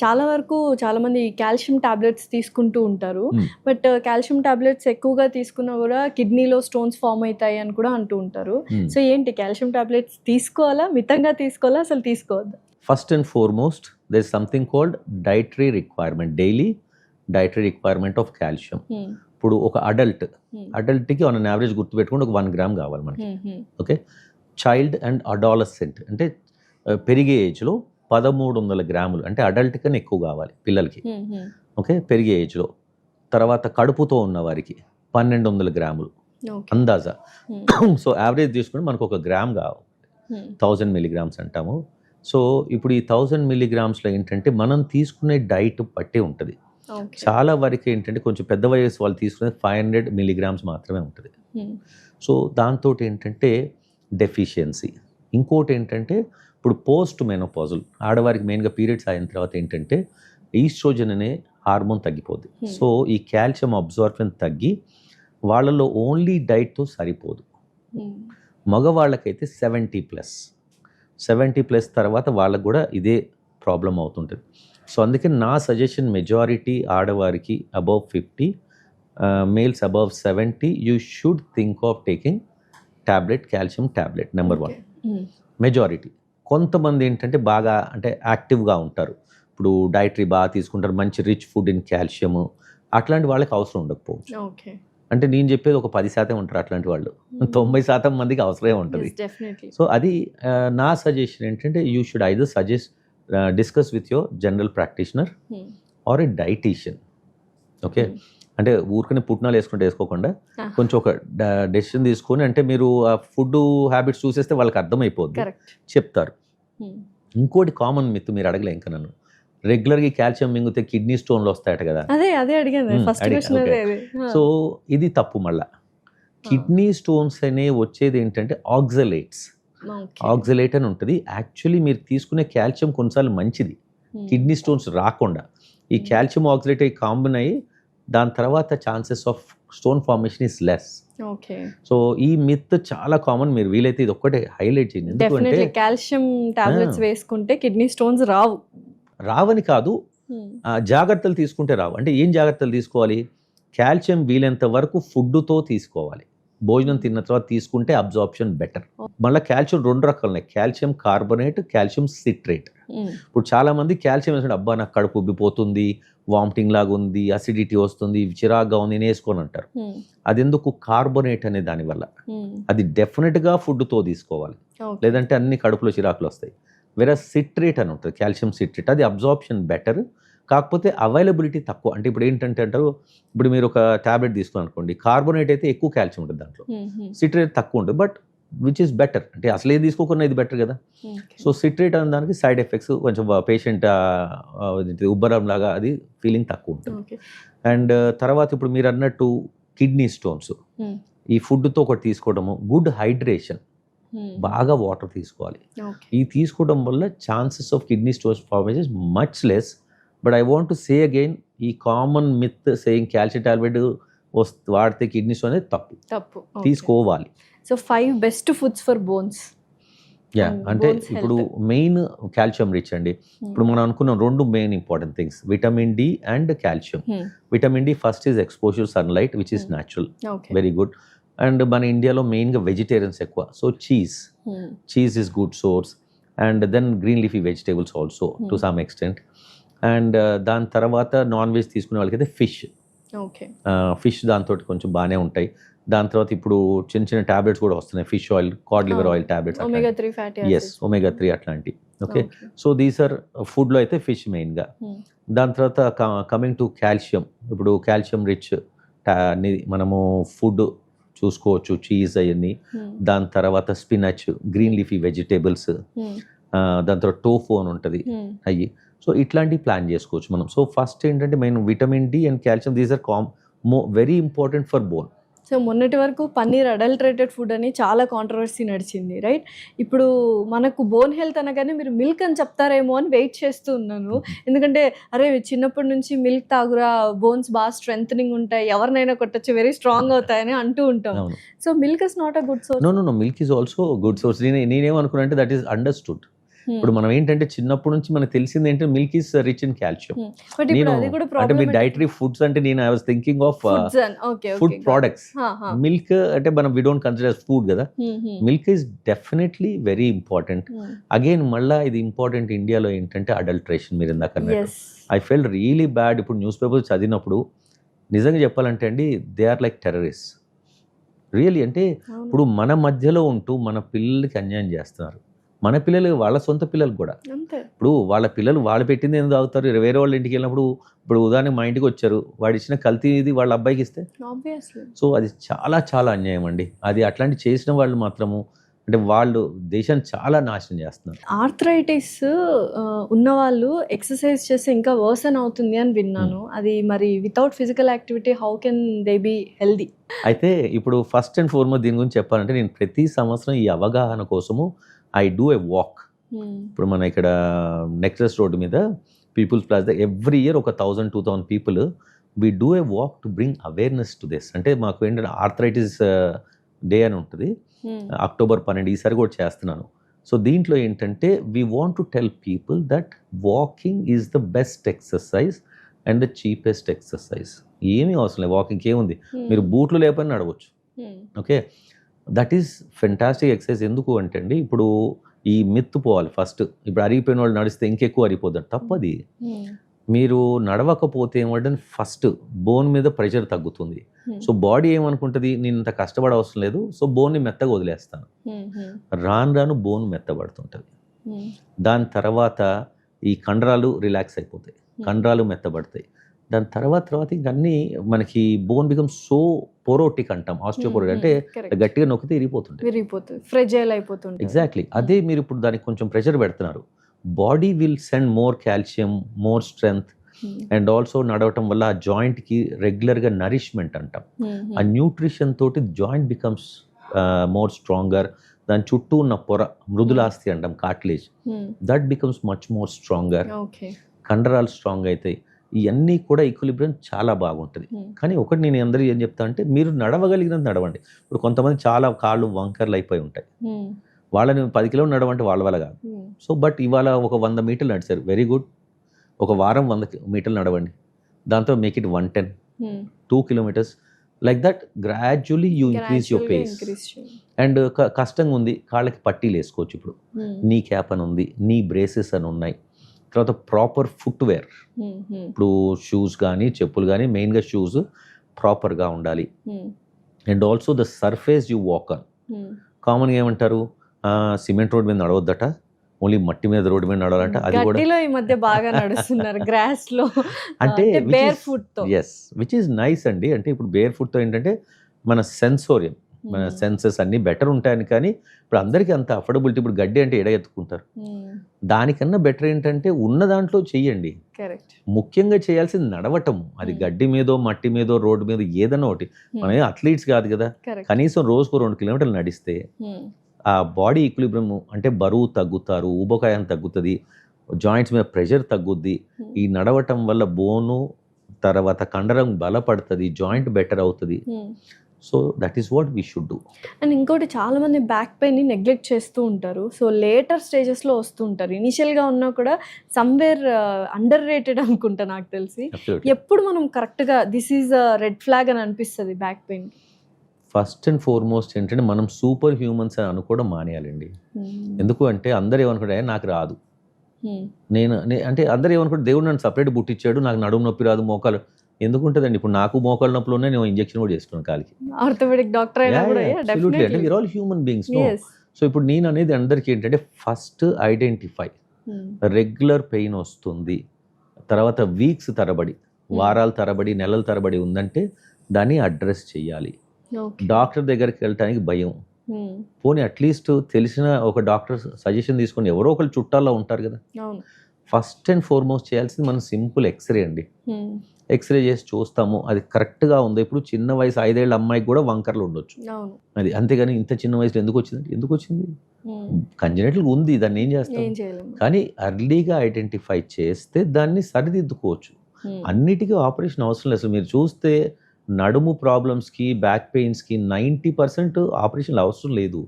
చాలా వరకు చాలా మంది కాల్షియం టాబ్లెట్స్ తీసుకుంటూ ఉంటారు Hmm. బట్ కాల్షియం టాబ్లెట్స్ ఎక్కువగా తీసుకున్నా కూడా కిడ్నీలో స్టోన్స్ ఫామ్ అవుతాయి అని కూడా అంటూ ఉంటారు Hmm. సో ఏంటి కాల్షియం టాబ్లెట్స్ తీసుకోవాలా మితంగా తీసుకోవాలా అసలు తీసుకోవద్దా first and foremost there is something called dietary requirement daily dietary requirement of calcium Hmm. ఇప్పుడు ఒక అడల్ట్ Hmm. అడల్ట్కి ఆన్ యావరేజ్ గుర్తుపెట్టుకుంటే ఒక వన్ గ్రామ్ కావాలి మనకి Hmm, hmm. Okay child and adolescent అంటే పెరిగే ఏజ్లో పదమూడు వందల గ్రాములు అంటే అడల్ట్ కన్నా ఎక్కువ కావాలి పిల్లలకి. ఓకే పెరిగే ఏజ్లో తర్వాత కడుపుతో ఉన్న వారికి పన్నెండు వందల గ్రాములు. అందాజా. సో యావరేజ్ తీసుకుంటే మనకు ఒక గ్రామ్ కావాలి. థౌజండ్ మిలీగ్రామ్స్ అంటాము సో ఇప్పుడు ఈ థౌజండ్ మిలీగ్రామ్స్లో ఏంటంటే మనం తీసుకునే డైట్ బట్టే ఉంటుంది. చాలా వరకు ఏంటంటే కొంచెం పెద్ద వయసు వాళ్ళు తీసుకునే ఫైవ్ హండ్రెడ్ మిలీగ్రామ్స్ మాత్రమే ఉంటుంది. సో దాంతో ఏంటంటే డెఫిషియన్సీ ఇంకోటి ఏంటంటే ఇప్పుడు పోస్ట్ మెనోపాజల్ ఆడవారికి మెయిన్గా పీరియడ్స్ అయిన తర్వాత ఏంటంటే ఈస్ట్రోజన్ అనే హార్మోన్ తగ్గిపోద్ది. Hmm. సో ఈ కాల్షియం అబ్జార్ప్షన్ తగ్గి వాళ్ళలో ఓన్లీ డైట్తో సరిపోదు. Hmm. మగవాళ్ళకైతే సెవెంటీ ప్లస్ సెవెంటీ ప్లస్ తర్వాత వాళ్ళకు కూడా ఇదే ప్రాబ్లం అవుతుంటుంది. సో అందుకే నా సజెషన్ మెజారిటీ ఆడవారికి above fifty males above seventy you should think of taking tablet calcium tablet number one. Majority కొంతమంది ఏంటంటే బాగా అంటే యాక్టివ్గా ఉంటారు ఇప్పుడు డైటరీ బాగా తీసుకుంటారు మంచి రిచ్ ఫుడ్ ఇన్ కాల్షియము అట్లాంటి వాళ్ళకి అవసరం ఉండకపోవచ్చు. అంటే నేను చెప్పేది ఒక పది శాతం ఉంటారు అట్లాంటి వాళ్ళు తొంభై శాతం మందికి అవసరమే ఉంటుంది. సో అది నా సజెషన్ ఏంటంటే you should either suggest discuss with your general practitioner. Or a dietitian okay. అంటే ఊరికనే పుట్నాలు వేసుకుంటే వేసుకోకుండా. కొంచెం ఒక డెసిషన్ తీసుకొని అంటే మీరు ఆ ఫుడ్ హ్యాబిట్స్ చూసేస్తే వాళ్ళకి అర్థమైపోద్ది. చెప్తారు Hmm. ఇంకోటి కామన్ మిత్ మీరు అడగలే ఇంకా నన్ను రెగ్యులర్గా కాల్షియం మింగితే కిడ్నీ స్టోన్లు వస్తాయట కదా అదే అదే అడిగాను Hmm, ఫస్ట్ అడిగా, క్వశ్చన్ okay. అదే అదే సో ఇది తప్పు మళ్ళా కిడ్నీ స్టోన్స్ అనే వచ్చేది ఏంటంటే ఆక్సలేట్స్. ఆక్సలేట్ అని ఉంటుంది యాక్చువల్లీ మీరు తీసుకునే కాల్షియం కొన్నిసార్లు మంచిది Hmm. కిడ్నీ స్టోన్స్ రాకుండా ఈ Hmm. కాల్షియం ఆక్సలేట్ అయ్యి కాంబిన్ అయ్యి దాని తర్వాత chances of stone formation is less okay so ఈ మిత్ చాలా కామన్ మీరు వీలైతే ఇది ఒక్కటే హైలైట్ చేయండి. ఎందుకంటే కాల్షియం టాబ్లెట్స్. వేసుకుంటే కిడ్నీ స్టోన్స్ రావు. రావని కాదు. ఆ, జాగ్రత్తలు తీసుకుంటే రావు. అంటే ఏం జాగ్రత్తలు తీసుకోవాలి? కాల్షియం వీలైనంత వరకు ఫుడ్తో తీసుకోవాలి. భోజనం తిన్న తర్వాత తీసుకుంటే అబ్జార్ప్షన్ బెటర్ మళ్ళీ కాల్షియం రెండు రకాలు ఉన్నాయి. Calcium carbonate calcium citrate. ఇప్పుడు చాలా మంది కాల్షియం వేసుకుంటే అబ్బా నాకు కడుపు ఉబ్బిపోతుంది వామిటింగ్ లాగా ఉంది అసిడిటీ వస్తుంది చిరాగ్గా ఉంది నేను వేసుకోని అంటారు. అది ఎందుకు కార్బోనేట్ అనే దానివల్ల. అది డెఫినెట్గా ఫుడ్తో తీసుకోవాలి. లేదంటే అన్ని కడుపులో చిరాకులు వస్తాయి. వేరే సిట్రేట్ అని ఉంటుంది కాల్షియం సిట్రేట్. అది అబ్జార్ప్షన్ బెటర్. కాకపోతే అవైలబిలిటీ తక్కువ. అంటే ఇప్పుడు ఏంటంటే అంటారు ఇప్పుడు మీరు ఒక ట్యాబ్లెట్ తీసుకుని అనుకోండి కార్బోనేట్ అయితే ఎక్కువ కాల్షియం ఉంటుంది దాంట్లో. సిట్రేట్ తక్కువ ఉంటుంది బట్ విచ్ ఇస్ బెటర్ అంటే అసలు ఏది తీసుకోకుండా ఇది బెటర్ కదా. సో సిట్రేట్ అనే దానికి సైడ్ ఎఫెక్ట్స్ కొంచెం పేషెంట్ ఉబ్బరం లాగా అది ఫీలింగ్ తక్కువ ఉంటుంది. అండ్ తర్వాత ఇప్పుడు మీరు అన్నట్టు కిడ్నీ స్టోన్స్ Hmm. ఈ ఫుడ్తో ఒకటి తీసుకోవడము గుడ్ హైడ్రేషన్ Hmm. బాగా వాటర్ తీసుకోవాలి. ఈ తీసుకోవడం వల్ల chances of kidney stones formation much less but I want to say again ఈ common myth saying calcium tablet వస్తే వాడితే కిడ్నీ స్టోన్ అనేది తప్పు. తప్పు. తీసుకోవాలి. So five best foods for bones yeah అంటే ఇప్పుడు. మెయిన్ కాల్షియం రిచ్ అండి Hmm. ఇప్పుడు మనం అనుకున్నాం రెండు main important things vitamin D and calcium. Vitamin D first is exposure sunlight which is. Natural very good and మన ఇండియాలో మెయిన్గా వెజిటేరియన్స్ ఎక్కువ so cheese. Cheese is good source and then green leafy vegetables also to. Some extent and దాని తర్వాత non veg తీసుకునే వాళ్ళకైతే fish fish దాంతో కొంచెం బాగానే ఉంటాయి. దాని తర్వాత ఇప్పుడు చిన్న చిన్న టాబ్లెట్స్ కూడా వస్తున్నాయి. Fish oil cod liver. Oil tablets omega three fatty yes omega three అట్లాంటి ఓకే. సో దీస్ ఆర్ ఫుడ్లో అయితే ఫిష్ మెయిన్గా Hmm. దాని తర్వాత కమింగ్ టు కాల్షియం ఇప్పుడు కాల్షియం రిచ్ మనము ఫుడ్ చూసుకోవచ్చు చీజ్ అవన్నీ. Hmm. దాని తర్వాత స్పినచ్ గ్రీన్ లీఫీ వెజిటేబుల్స్ దాని తర్వాత టోఫు అని ఉంటుంది. Hmm. సో ఇట్లాంటివి ప్లాన్ చేసుకోవచ్చు మనం. సో ఫస్ట్ ఏంటంటే main vitamin D and calcium these are common very important for bone so మొన్నటి వరకు పన్నీర్ అడల్టరేటెడ్ ఫుడ్ అని చాలా కాంట్రవర్సీ నడిచింది రైట్ ఇప్పుడు మనకు బోన్ హెల్త్ అనగానే మీరు మిల్క్ అని చెప్తారేమో అని వెయిట్ చేస్తూ ఉన్నాను. ఎందుకంటే అరే చిన్నప్పటి నుంచి మిల్క్ తాగురా బోన్స్ బాగా స్ట్రెంగ్ ఉంటాయి ఎవరినైనా కొట్టచ్చు వెరీ స్ట్రాంగ్ అవుతాయని అంటూ ఉంటాం. So milk is not a good source no no no milk is also good source నేను నేనేమనుకున్నా అంటే దట్ ఈస్ అండర్స్టూడ్ ఇప్పుడు మనం ఏంటంటే చిన్నప్పటి నుంచి మనకు తెలిసింది ఏంటంటే milk is rich in calcium నేను అంటే మీ డైటరీ ఫుడ్స్ అంటే నేను I was thinking of food products milk అంటే మనం వి డోంట్ కన్సిడర్ ఫుడ్ కదా. Milk is definitely very important again మళ్ళా ఇది ఇంపార్టెంట్ ఇండియాలో ఏంటంటే అడల్ట్రేషన్ మీరు ఇందాక ఐ ఫెల్ రియలీ బ్యాడ్ ఇప్పుడు న్యూస్ పేపర్ చదివినప్పుడు. నిజంగా చెప్పాలంటే అండి they are like terrorist really అంటే ఇప్పుడు మన మధ్యలో ఉంటూ మన పిల్లలకి అన్యాయం చేస్తున్నారు. మన పిల్లలు వాళ్ళ సొంత పిల్లలు కూడా. ఇప్పుడు వాళ్ళ పిల్లలు వాళ్ళు పెట్టింది ఎందుకు తాగుతారు? వేరే వాళ్ళ ఇంటికి వెళ్ళినప్పుడు ఇప్పుడు ఉదాహరణకి మా ఇంటికి వచ్చారు. వాడు ఇచ్చిన కల్తీ ఇది వాళ్ళ అబ్బాయికి ఇస్తే? సో అది చాలా చాలా అన్యాయం అండి. అది అట్లాంటి చేసిన వాళ్ళు మాత్రము అంటే వాళ్ళు దేశాన్ని చాలా నాశనం చేస్తున్నారు. ఆర్థరైటిస్ ఉన్నవాళ్ళు ఎక్సర్సైజ్ చేస్తే ఇంకా వర్సన్ అవుతుంది అని విన్నాను. అది మరి without physical activity how can they be healthy అయితే ఇప్పుడు ఫస్ట్ అండ్ ఫార్మోస్ట్ దీని గురించి చెప్పాలంటే నేను ప్రతి సంవత్సరం ఈ అవగాహన కోసము ఐ డూ ఎ వాక్ ఇప్పుడు మన ఇక్కడ నెక్లెస్ రోడ్డు మీద పీపుల్స్ ప్లాజా ఎవ్రీ ఇయర్ ఒక thousand two thousand people we do a walk to bring awareness to this అంటే మాకు ఏంటంటే ఆర్థరైటిస్ డే అని ఉంటుంది. అక్టోబర్ పన్నెండు ఈసారి కూడా చేస్తున్నాను. సో దీంట్లో ఏంటంటే we want to tell people that walking is the best exercise and the cheapest exercise ఏమీ అవసరం లేదు. వాకింగ్ ఏముంది? మీరు బూట్లు లేపని నడవచ్చు. Okay that is fantastic exercise ఎందుకు అంటే అండి ఇప్పుడు ఈ మిత్తు పోవాలి ఫస్ట్ ఇప్పుడు అరిగిపోయిన వాళ్ళు నడిస్తే ఇంకెక్కువ అరిగిపోతారు. తప్పది. మీరు నడవకపోతే ఏమంటే ఫస్ట్ బోన్ మీద ప్రెషర్ తగ్గుతుంది. సో బాడీ ఏమనుకుంటుంది? నేను ఇంత కష్టపడ అవసరం లేదు సో బోన్ని మెత్తగా వదిలేస్తాను. రాను రాను బోన్ మెత్తబడుతుంటుంది. దాని తర్వాత ఈ కండరాలు రిలాక్స్ అయిపోతాయి. కండరాలు మెత్తబడతాయి. దాని తర్వాత తర్వాత ఇంక అన్నీ మనకి బోన్ బికమ్ సో పొరోటిక్ అంటాం ఆస్టియోపోరోటిక్ అంటే గట్టిగా నొక్కితే విరిగిపోతుంది. ఫ్రెజైల్ అయిపోతుంది ఎగ్జాక్ట్లీ అదే మీరు ఇప్పుడు దానికి కొంచెం ప్రెషర్ పెడుతున్నారు. Body will send more calcium more strength and also నడవటం వల్ల ఆ జాయింట్కి రెగ్యులర్గా నరిష్మెంట్ అంటాం. ఆ న్యూట్రిషన్ తోటి జాయింట్ బికమ్స్ మోర్ స్ట్రాంగర్ దాని చుట్టూ ఉన్న పొర మృదులాస్తి అంటాం cartilage that becomes much more stronger కండరాలు స్ట్రాంగ్ అవుతాయి. ఇవన్నీ కూడా ఈక్విలిబ్రియం చాలా బాగుంటుంది. కానీ ఒకటి నేను అందరూ ఏం చెప్తా అంటే మీరు నడవగలిగినంత నడవండి. ఇప్పుడు కొంతమంది చాలా కాళ్ళు వంకర్లు అయిపోయి ఉంటాయి. వాళ్ళని పది కిలోలు నడవంటే వాళ్ళ వల్ల కాదు. సో బట్ ఇవాళ ఒక వంద మీటర్లు నడిచారు. వెరీ గుడ్ ఒక వారం వంద మీటర్లు నడవండి. దాంతో make it one ten two kilometres like that gradually you increase your pace and కష్టంగా ఉంది కాళ్ళకి పట్టీలు వేసుకోవచ్చు ఇప్పుడు నీ క్యాప్ అని ఉంది. నీ బ్రేసెస్ అని ఉన్నాయి. తర్వాత ప్రాపర్ ఫుట్వేర్ ఇప్పుడు షూస్ కానీ చెప్పులు కానీ మెయిన్గా షూస్ ప్రాపర్గా ఉండాలి. And also the surface you walk on కామన్గా ఏమంటారు? సిమెంట్ రోడ్ మీద నడవద్దట. ఓన్లీ మట్టి మీద రోడ్డు మీద నడవాలంట. అది కూడా ఈ మధ్య బాగా నడుస్తున్నారు గ్రాస్లో అంటే bare foot yes which is nice అండి. అంటే ఇప్పుడు బేర్ ఫుట్తో ఏంటంటే మన సెన్సోరియం మన సెన్సెస్ అన్నీ బెటర్ ఉంటాయని కానీ ఇప్పుడు అందరికీ అంత అఫోర్డబిలిటీ ఇప్పుడు గడ్డి అంటే ఎడ ఎత్తుకుంటారు? దానికన్నా బెటర్ ఏంటంటే ఉన్న దాంట్లో చెయ్యండి. ముఖ్యంగా చేయాల్సింది నడవటం. అది. గడ్డి మీదో మట్టి మీదో రోడ్డు మీద ఏదైనా ఒకటి. మనం అథ్లీట్స్ కాదు కదా. కనీసం రోజుకు రెండు కిలోమీటర్లు నడిస్తే ఆ బాడీ ఈక్విలిబ్రియం అంటే బరువు తగ్గుతారు ఊబకాయం తగ్గుతుంది జాయింట్స్ మీద ప్రెషర్ తగ్గుద్ది. ఈ నడవటం వల్ల బోను తర్వాత కండరం బలపడుతుంది జాయింట్ బెటర్ అవుతుంది. So that is what we should do and ఇంకోటి చాలా మంది బ్యాక్ పెయిన్ని నెగ్లెక్ట్ చేస్తూ ఉంటారు. సో లేటర్ స్టేజెస్లో వస్తూ ఉంటారు. ఇనిషియల్గా ఉన్నా కూడా సమ్వేర్ అండర్ రేటెడ్ అనుకుంటా నాకు తెలిసి. ఎప్పుడు మనం కరెక్ట్గా దిస్ ఈజ్ రెడ్ ఫ్లాగ్ అని అనిపిస్తుంది back pain first and foremost ఏంటంటే మనం సూపర్ హ్యూమన్స్ అని అనుకోవడం మానేయాలండి. ఎందుకు అంటే అందరు ఏమనుకుంటే "ఏ, నాకు రాదు. నేను నే- అంటే అందరు ఏమనుకుంటే దేవుడు నన్ను సపరేట్ బుట్టిచ్చాడు నాకు నడుము నొప్పి రాదు మోకాలు ఎందుకు ఉంటుందండి ఇప్పుడు నాకు మోకాలు నొప్పులు ఉన్నాయి నేను ఇంజక్షన్ కూడా చేసుకున్నాను కాలికి. ఆర్థోపెడిక్ డాక్టర్ అయినా కూడా Absolutely. అంటే we are all human beings so ఇప్పుడు నేను అనేది అందరికీ ఏంటంటే ఫస్ట్ ఐడెంటిఫై రెగ్యులర్ పెయిన్ వస్తుంది. తర్వాత వీక్స్ తరబడి వారాల తరబడి నెలల తరబడి ఉందంటే దాన్ని అడ్రస్ చేయాలి. డాక్టర్ దగ్గరికి వెళ్ళటానికి భయం. పోనీ అట్లీస్ట్ తెలిసిన ఒక డాక్టర్ సజెషన్ తీసుకొని ఎవరో ఒకరు చుట్టాల్లో ఉంటారు కదా? ఫస్ట్ అండ్ ఫార్మోస్ట్ చేయాల్సింది మనం సింపుల్ ఎక్స్రే అండి. Hmm. ఎక్స్రే చేసి చూస్తాము. అది కరెక్ట్గా ఉందో. ఇప్పుడు చిన్న వయసు ఐదేళ్ళ అమ్మాయికి కూడా వంకర్లు ఉండొచ్చు. అది అంతేగాని ఇంత చిన్న వయసులో ఎందుకు వచ్చింది ఎందుకు వచ్చింది. కంజనెటల్ ఉంది దాన్ని ఏం చేస్తాం? కానీ అర్లీగా ఐడెంటిఫై చేస్తే దాన్ని సరిదిద్దుకోవచ్చు. అన్నిటికీ ఆపరేషన్ అవసరం లేదు. మీరు చూస్తే నడుము ప్రాబ్లమ్స్కి బ్యాక్ పెయిన్స్కి నైంటీ పర్సెంట్ ఆపరేషన్లు అవసరం లేదు.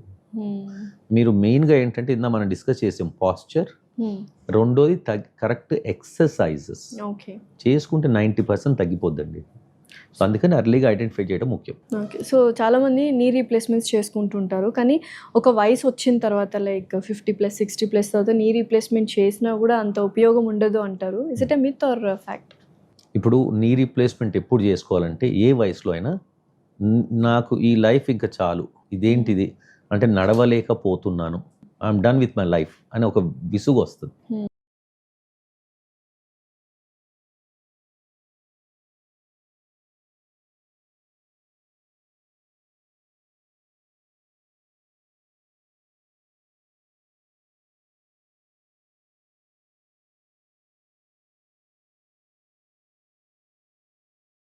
మీరు మెయిన్గా ఏంటంటే ఇందా మనం డిస్కస్ చేసాం పాస్చర్ రెండోది తగ్ కరెక్ట్ ఎక్సర్సైజెస్. ఓకే చేసుకుంటే నైంటీ పర్సెంట్ తగ్గిపోద్దండి. సో అందుకని అర్లీగా ఐడెంటిఫై చేయడం ముఖ్యం. ఓకే సో చాలామంది నీ రీప్లేస్మెంట్స్ చేసుకుంటుంటారు. కానీ ఒక వయసు వచ్చిన తర్వాత like fifty plus sixty plus తర్వాత నీ రీప్లేస్మెంట్ చేసినా కూడా అంత ఉపయోగం ఉండదు అంటారు. Is it a myth or fact ఇప్పుడు నీ రీప్లేస్మెంట్ ఎప్పుడు చేసుకోవాలంటే ఏ వయసులో అయినా "న్- నాకు ఈ లైఫ్ ఇంకా చాలు. ఇదేంటిది? అంటే నడవలేకపోతున్నాను. I'm done with my life అని ఒక విసుగు వస్తుంది. Hmm.